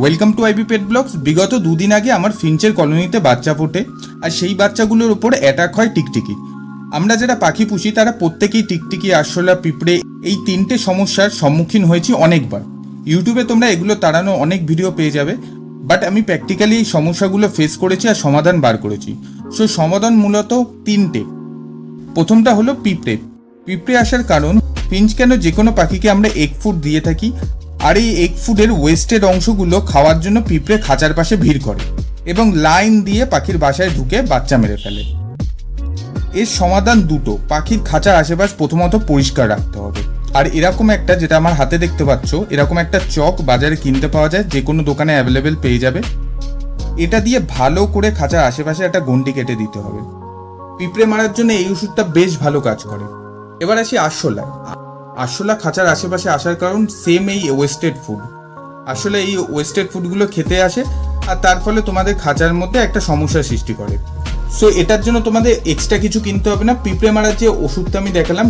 Welcome to IB pet blogs বিগত দুদিন আগে আমার ফিঞ্চের কলোনিতে বাচ্চা ফোটে, আর সেই বাচ্চাগুলোর ওপর অ্যাটাক হয় টিকটিকি। আমরা যারা পাখি পুষি, তারা প্রত্যেকেই টিকটিকি, আরশোলা, পিঁপড়ে, এই তিনটে সমস্যার সম্মুখীন হয়েছি অনেকবার। ইউটিউবে তোমরা এগুলো তাড়ানো অনেক ভিডিও পেয়ে যাবে বাট আমি প্র্যাকটিক্যালি এই সমস্যাগুলো ফেস করেছি আর সমাধান বার করেছি। সো সমাধান মূলত তিনটে। প্রথমটা হলো পিঁপড়ে। পিঁপড়ে আসার কারণ ফিঞ্চ কেন যে কোনো পাখিকে আমরা এক ফুট দিয়ে থাকি আর এই এগ ফুডের ওয়েস্টেড অংশগুলো খাওয়ার জন্য পিঁপড়ে খাঁচার পাশে ভিড় করে এবং লাইন দিয়ে পাখির বাসায় ঢুকে বাচ্চা মেরে ফেলে। এর সমাধান দুটো, পাখির খাঁচার আশেপাশ প্রথমত পরিষ্কার রাখতে হবে। আর এরকম একটা যেটা আমার হাতে দেখতে পাচ্ছ, এরকম একটা চক বাজারে কিনতে পাওয়া যায়, যে কোনো দোকানে অ্যাভেলেবেল পেয়ে যাবে। এটা দিয়ে ভালো করে খাঁচার আশেপাশে একটা গন্ডি কেটে দিতে হবে। পিঁপড়ে মারার জন্য এই ওষুধটা বেশ ভালো কাজ করে। এবার আসি আরশোলা আরশোলা খাঁচার আশেপাশে আসার কারণ সেম এই ওয়েস্টেড ফুড আসলে এই ওয়েস্টেড ফুডগুলো খেতে আসে, আর তার ফলে তোমাদের খাঁচার মধ্যে একটা সমস্যার সৃষ্টি করে। সো এটার জন্য তোমাদের এক্সট্রা কিছু কিনতে হবে না। পিঁপড়ে মারার যে ওষুধটা আমি দেখালাম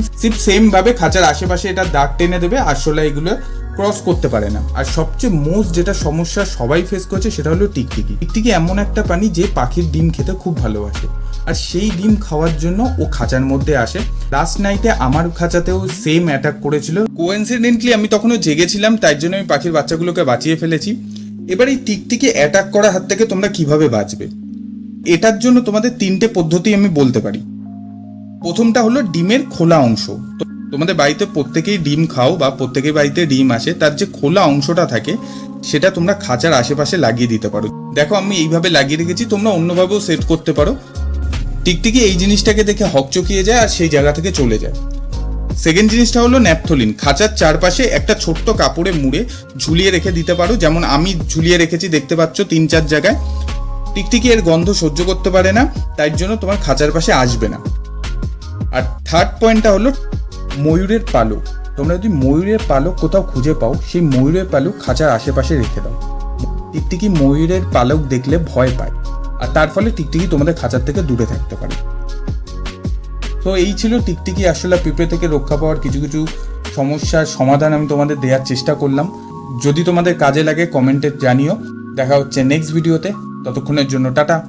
সেম ভাবে খাঁচার আশেপাশে এটা দাগ টেনে দেবে আরশোলা এগুলো ক্রস করতে পারে না। আর সবচেয়ে মোস্ট যেটা সমস্যা সবাই ফেস করছে সেটা হলো টিকটিকি। টিকটিকি এমন একটা প্রাণী যে পাখির ডিম খেতে খুব ভালোবাসে। আর সেই ডিম খাওয়ার জন্য ও খাঁচার মধ্যে আসে। লাস্ট নাইটে আমার খাঁচাতেও সেম অ্যাটাক করেছিল। কোইন্সিডেন্টলি আমি তখনও জেগেছিলাম, তাই জন্য আমি পাখির বাচ্চাগুলোকে বাঁচিয়ে ফেলেছি। এবার এই টিকটিকি অ্যাটাক করার হাত থেকে তোমরা কীভাবে বাঁচবে? এটার জন্য তোমাদের তিনটে পদ্ধতি আমি বলতে পারি। প্রথমটা হলো ডিমের খোলা অংশ। তোমাদের বাড়িতে প্রত্যেকেই ডিম খাও বা প্রত্যেকের বাড়িতে ডিম আসে, তার যে খোলা অংশটা থাকে, সেটা তোমরা খাঁচার আশেপাশে লাগিয়ে দিতে পারো। দেখো, আমি এইভাবে লাগিয়ে রেখেছি, তোমরা অন্যভাবেও সেট করতে পারো। টিকটিকি এই জিনিসটাকে দেখে হকচকিয়ে যায় আর সেই জায়গা থেকে চলে যায়। সেকেন্ড জিনিসটা হলো ন্যাপথলিন। খাঁচার চারপাশে একটা ছোট্ট কাপড়ে মুড়ে ঝুলিয়ে রেখে দিতে পারো। যেমন আমি ঝুলিয়ে রেখেছি, দেখতে পাচ্ছ, তিন চার জায়গায়। টিকটিকি এর গন্ধ সহ্য করতে পারে না, তাই জন্য তোমার খাঁচার পাশে আসবে না। আর থার্ড পয়েন্টটা হলো ময়ূরের পালক। তোমরা যদি ময়ূরের পালক কোথাও খুঁজে পাও, সেই ময়ূরের পালক খাঁচার আশেপাশে রেখে দাও। টিকটিকি ময়ূরের পালক দেখলে ভয় পায়। আর তার ফলে টিকটিকি তোমাদের খাঁচার থেকে দূরে থাকতে পারে। তো এই ছিল টিকটিকি আসলে পিঁপড়ে থেকে রক্ষা পাওয়ার কিছু কিছু সমস্যার সমাধান আমি তোমাদের দেওয়ার চেষ্টা করলাম। যদি তোমাদের কাজে লাগে কমেন্টে জানিও। দেখা হচ্ছে নেক্সট ভিডিওতে ততক্ষণের জন্য টাটা।